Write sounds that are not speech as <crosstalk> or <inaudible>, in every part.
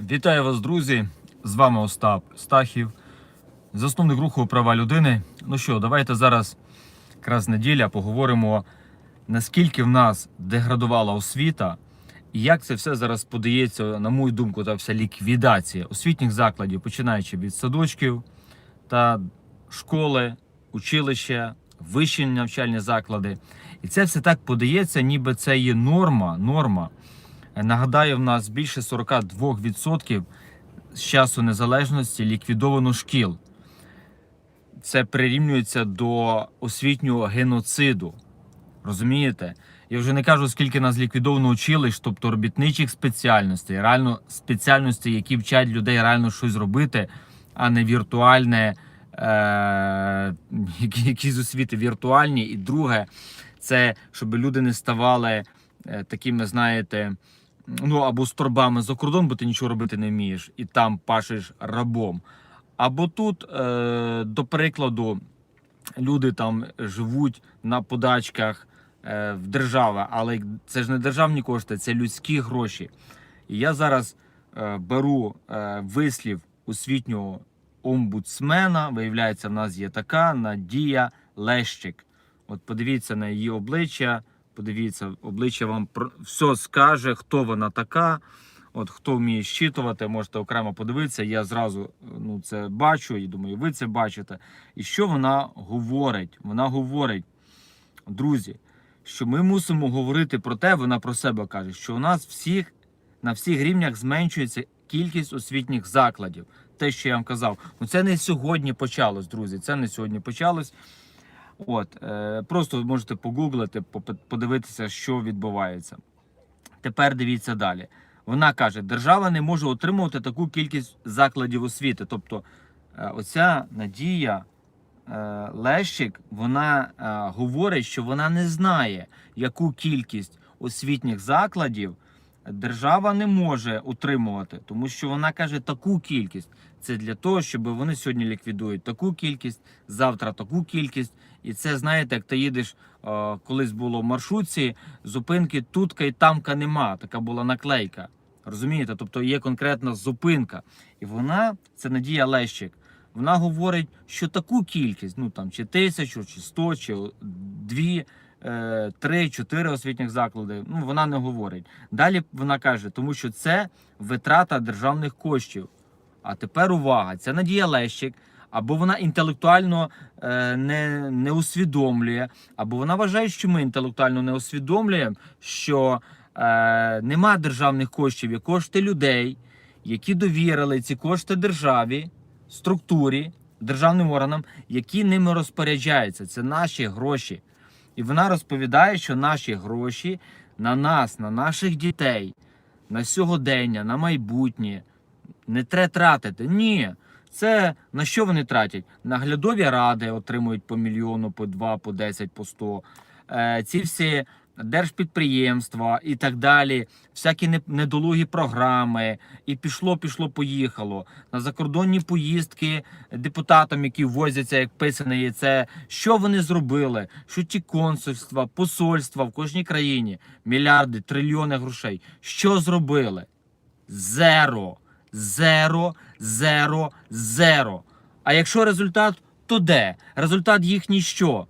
Вітаю вас, друзі! З вами Остап Стахів, засновник руху права людини. Ну що, давайте зараз, якраз неділя, поговоримо, наскільки в нас деградувала освіта, і як це все зараз подається, на мою думку, та вся ліквідація освітніх закладів, починаючи від садочків та школи, училища, вищі навчальні заклади. І це все так подається, ніби це є норма, норма. Нагадаю, в нас більше 42% з часу незалежності ліквідовано шкіл. Це прирівнюється до освітнього геноциду. Розумієте? Я вже не кажу, скільки нас ліквідовано училищ, тобто робітничих спеціальностей, реально спеціальностей, які вчать людей реально щось робити, а не віртуальне, е- які- якісь освіти віртуальні. І друге, це щоб люди не ставали е, такими, знаєте, ну або з торбами за кордон, бо ти нічого робити не вмієш, і там пашеш рабом. Або тут, е, до прикладу, люди там живуть на подачках е, в держави, але це ж не державні кошти, це людські гроші. І я зараз е, беру е, вислів освітнього омбудсмена. Виявляється, в нас є така Надія Лещик. От подивіться на її обличчя. Подивіться, обличчя вам все скаже, хто вона така. От хто вміє щитувати, можете окремо подивитися. Я зразу ну, це бачу і думаю, ви це бачите. І що вона говорить? Вона говорить, друзі, що ми мусимо говорити про те, вона про себе каже, що у нас всіх на всіх рівнях зменшується кількість освітніх закладів. Те, що я вам казав, ну це не сьогодні почалось, друзі. Це не сьогодні почалось. От, е, просто можете погуглити, подивитися, що відбувається. Тепер дивіться далі. Вона каже, держава не може отримувати таку кількість закладів освіти. Тобто, е, оця Надія е, Лещик, вона е, говорить, що вона не знає, яку кількість освітніх закладів держава не може утримувати, тому що вона каже таку кількість. Це для того, щоб вони сьогодні ліквідують таку кількість, завтра таку кількість. І це знаєте, як ти їдеш, колись було в маршрутці, зупинки тутка і тамка нема. Така була наклейка. Розумієте? Тобто є конкретна зупинка. І вона, це Надія Лещик, вона говорить, що таку кількість, ну там чи тисячу, чи сто, чи дві, е, три, чотири освітніх заклади. Ну вона не говорить. Далі вона каже, тому що це витрата державних коштів. А тепер увага, це Надія Лещик. Або вона інтелектуально е, не, не усвідомлює, або вона вважає, що ми інтелектуально не усвідомлюємо, що е, нема державних коштів, є кошти людей, які довірили ці кошти державі, структурі, державним органам, які ними розпоряджаються. Це наші гроші. І вона розповідає, що наші гроші на нас, на наших дітей, на сьогодення, на майбутнє не треба тратити. Ні. Це на що вони тратять? Наглядові ради отримують по мільйону, по два, по 10, по 100. Е, ці всі держпідприємства і так далі, всякі недолугі програми, і пішло, пішло, поїхало. На закордонні поїздки депутатам, які возяться як писане яйце. Що вони зробили? Що ті консульства, посольства в кожній країні, мільярди, трильйони грошей. Що зробили? Зеро. Зеро, зеро, зеро. А якщо результат, то де? Результат їхній що?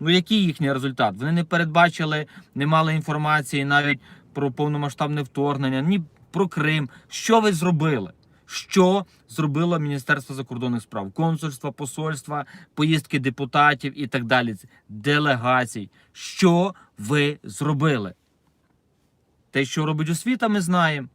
Ну, який їхній результат? Вони не передбачили, не мали інформації навіть про повномасштабне вторгнення, ні про Крим. Що ви зробили? Що зробило Міністерство закордонних справ? Консульства, посольства, поїздки депутатів і так далі. Делегацій. Що ви зробили? Те, що робить освіта, ми знаємо.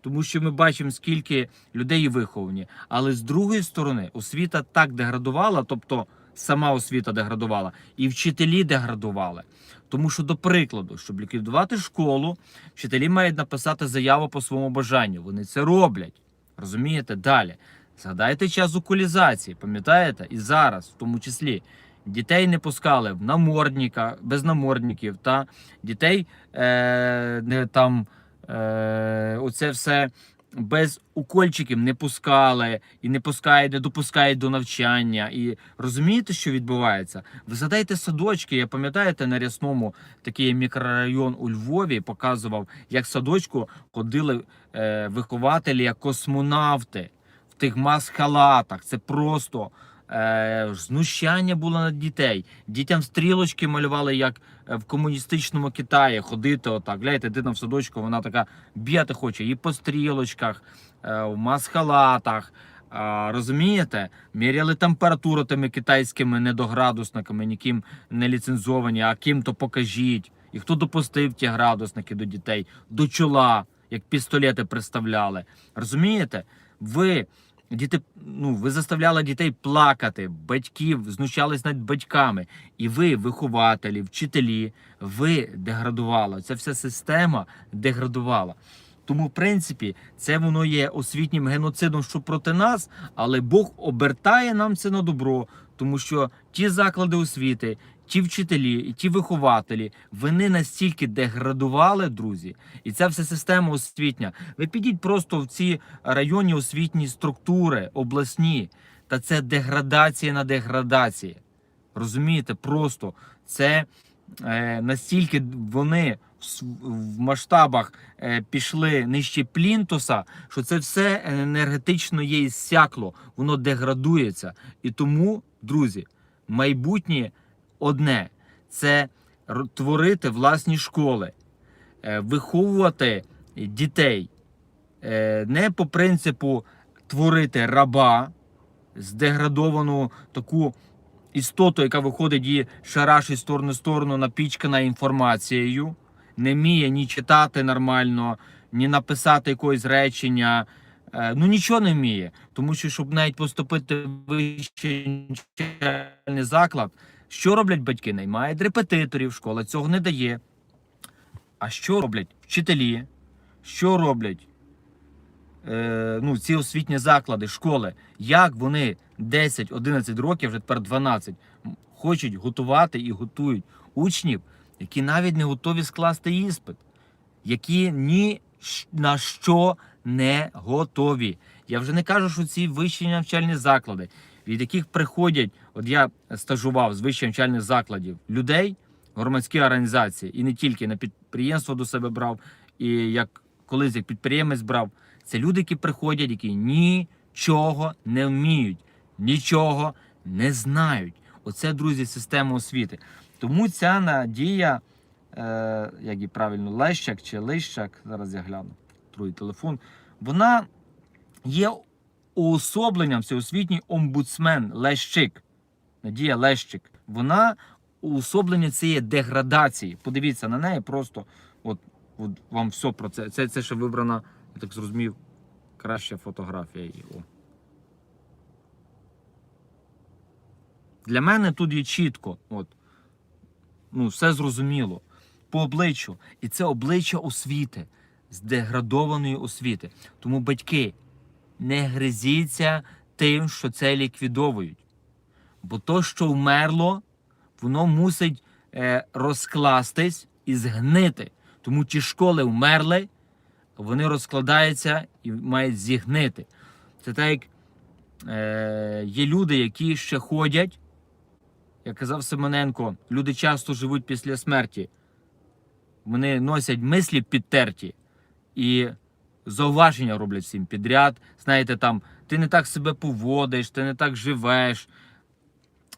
Тому що ми бачимо, скільки людей виховані. Але з другої сторони, освіта так деградувала, тобто сама освіта деградувала, і вчителі деградували. Тому що, до прикладу, щоб ліквідувати школу, вчителі мають написати заяву по своєму бажанню. Вони це роблять. Розумієте? Далі. Згадайте час укулізації, пам'ятаєте? І зараз, в тому числі, дітей не пускали в намордника, без намордників, та дітей е, не там. Е, оце все без укольчиків не пускали і не пускають, не допускають до навчання. І розумієте, що відбувається? Ви задайте садочки. Я пам'ятаєте, на рясному такий мікрорайон у Львові показував, як садочку ходили е, вихователі як космонавти в тих мас-халатах. Це просто е, знущання було над дітей. Дітям стрілочки малювали, як е, в комуністичному Китаї, ходити отак. Гляньте, дитина в садочку, вона така б'яти хоче і по стрілочках, е, в мас-халатах. А, розумієте? Міряли температуру тими китайськими недоградусниками, ніким не ліцензовані, а ким то покажіть. І хто допустив ті градусники до дітей, до чола, як пістолети приставляли. Розумієте? Ви діти, ну, ви заставляли дітей плакати, батьків знущались над батьками. І ви, вихователі, вчителі, ви деградували. Ця вся система деградувала. Тому, в принципі, це воно є освітнім геноцидом, що проти нас, але Бог обертає нам це на добро, тому що ті заклади освіти, ті вчителі ті вихователі, вони настільки деградували, друзі, і ця вся система освітня. Ви підіть просто в ці районні освітні структури, обласні, та це деградація на деградації. Розумієте, просто це е, настільки вони в, масштабах е, пішли нижче плінтуса, що це все енергетично є іссякло, воно деградується. І тому, друзі, майбутнє одне це творити власні школи, е, виховувати дітей е, не по принципу творити раба, здеградовану таку істоту, яка виходить і шарашить в сторону, напічкана інформацією, не вміє ні читати нормально, ні написати якогось речення. Е, Ну нічого не вміє, тому що щоб навіть поступити в вищий заклад, що роблять батьки? Наймають репетиторів, школа цього не дає. А що роблять вчителі? Що роблять е, ну, ці освітні заклади, школи? Як вони 10-11 років, вже тепер 12, хочуть готувати і готують учнів, які навіть не готові скласти іспит, які ні на що не готові. Я вже не кажу, що ці вищі навчальні заклади, від яких приходять, от я стажував з вищих навчальних закладів людей, громадські організації, і не тільки на підприємство до себе брав, і як колись як підприємець брав. Це люди, які приходять, які нічого не вміють, нічого не знають. Оце, друзі, система освіти. Тому ця надія, е, як і правильно, Лещак чи Лищак, зараз я гляну другий телефон, вона є уособленням всеосвітній омбудсмен Лещик. Надія Лещик. Вона уособлення цієї деградації. Подивіться на неї просто. От, от вам все про це. Це, це ще вибрана, я так зрозумів, краща фотографія її. О. Для мене тут є чітко. От, ну, все зрозуміло. По обличчю. І це обличчя освіти, здеградованої освіти. Тому батьки, не гризіться тим, що це ліквідовують. Бо то, що вмерло, воно мусить е, розкластись і згнити. Тому ті школи вмерли, вони розкладаються і мають зігнити. Це так, як е, є люди, які ще ходять. Як казав Семененко, люди часто живуть після смерті. Вони носять мислі підтерті і зауваження роблять всім підряд. Знаєте, там ти не так себе поводиш, ти не так живеш.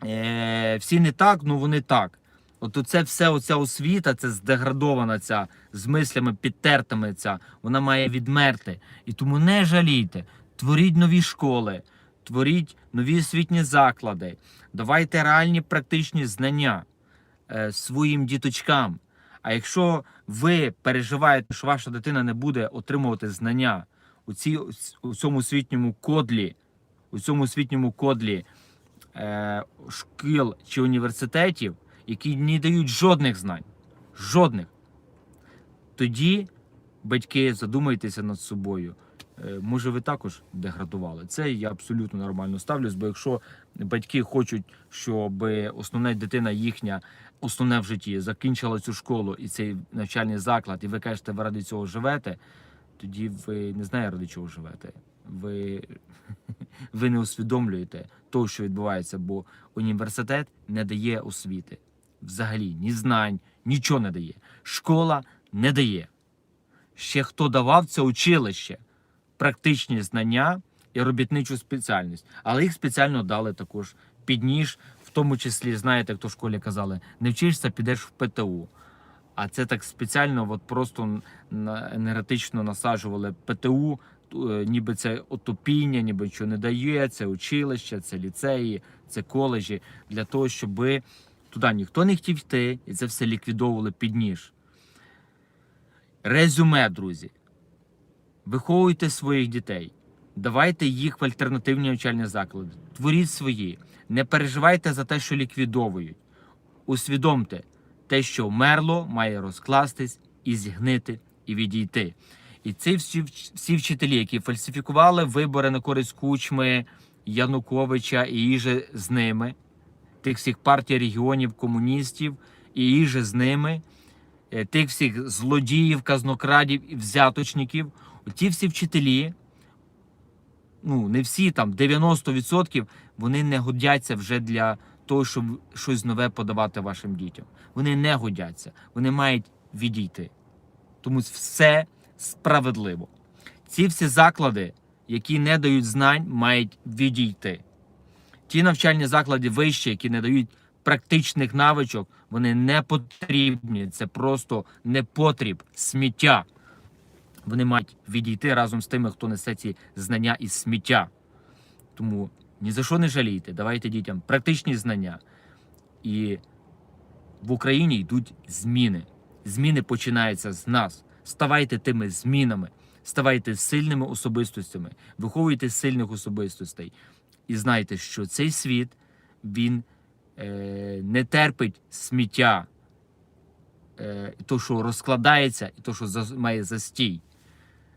Е, всі не так, ну вони так. От це все, оця освіта, це здеградована ця з мислями підтертими ця, вона має відмерти. І тому не жалійте, творіть нові школи, творіть нові освітні заклади, давайте реальні практичні знання е, своїм діточкам. А якщо ви переживаєте, що ваша дитина не буде отримувати знання у, цій, у цьому освітньому кодлі, у цьому освітньому кодлі е, шкіл чи університетів, які не дають жодних знань, жодних, тоді батьки задумайтеся над собою. Е, Може, ви також деградували. Це я абсолютно нормально ставлюсь, бо якщо батьки хочуть, щоб основна дитина їхня, основне в житті, закінчила цю школу і цей навчальний заклад, і ви кажете, ви ради цього живете, тоді ви не знаю, ради чого живете. Ви, <laughs> ви не усвідомлюєте того, що відбувається, бо університет не дає освіти. Взагалі, ні знань, нічого не дає. Школа не дає. Ще хто давав це училище, практичні знання і робітничу спеціальність. Але їх спеціально дали також під ніж, в тому числі, знаєте, як то в школі казали, не вчишся, підеш в ПТУ. А це так спеціально, от просто енергетично насаджували ПТУ, е, ніби це отопіння, ніби що не дає, це училище, це ліцеї, це коледжі, для того, щоб туди ніхто не хотів йти, і це все ліквідовували під ніж. Резюме, друзі. Виховуйте своїх дітей, давайте їх в альтернативні навчальні заклади, творіть свої, не переживайте за те, що ліквідовують. Усвідомте, те, що вмерло, має розкластись і зігнити, і відійти. І ці всі, всі вчителі, які фальсифікували вибори на користь кучми, Януковича і їже з ними, тих всіх партій регіонів, комуністів і їже з ними, е, тих всіх злодіїв, казнокрадів і взяточників, ті всі вчителі, ну не всі там, 90%, вони не годяться вже для того, щоб щось нове подавати вашим дітям. Вони не годяться, вони мають відійти. Тому все справедливо. Ці всі заклади, які не дають знань, мають відійти. Ті навчальні заклади вищі, які не дають практичних навичок, вони не потрібні. Це просто непотріб, сміття. Вони мають відійти разом з тими, хто несе ці знання із сміття. Тому ні за що не жалійте, давайте дітям практичні знання. І в Україні йдуть зміни. Зміни починаються з нас. Ставайте тими змінами, ставайте сильними особистостями, виховуйте сильних особистостей. І знайте, що цей світ він е, не терпить сміття, е, то, що розкладається, і то, що за, має застій.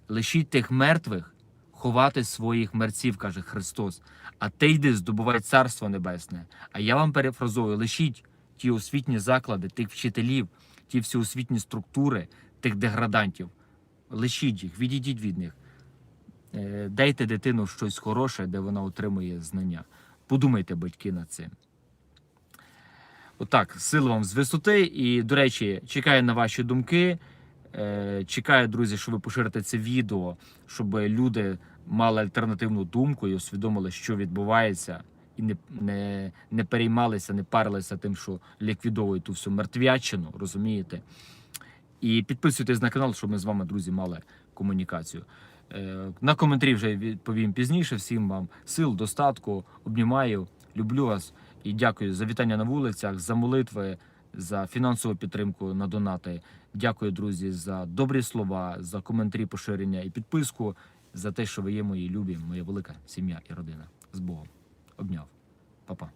Лишіть тих мертвих ховати своїх мерців, каже Христос. А ти йди здобувай царство небесне. А я вам перефразую: лишіть ті освітні заклади, тих вчителів, ті всі освітні структури, тих деградантів. Лишіть їх, відійдіть від них. Е, Дайте дитину щось хороше, де вона отримує знання. Подумайте, батьки, над цим. Отак, сили вам з висоти. І, до речі, чекаю на ваші думки. Е, Чекаю, друзі, що ви поширите це відео, щоб люди мали альтернативну думку і усвідомили, що відбувається, і не, не, не переймалися, не парилися тим, що ліквідовують ту всю мертвячину, розумієте? І підписуйтесь на канал, щоб ми з вами, друзі, мали комунікацію. Е, На коментарі вже відповім пізніше. Всім вам сил, достатку, обнімаю, люблю вас і дякую за вітання на вулицях, за молитви, за фінансову підтримку на донати. Дякую, друзі, за добрі слова, за коментарі, поширення і підписку, за те, що ви є мої любі, моя велика сім'я і родина. З Богом. Обняв. Па-па.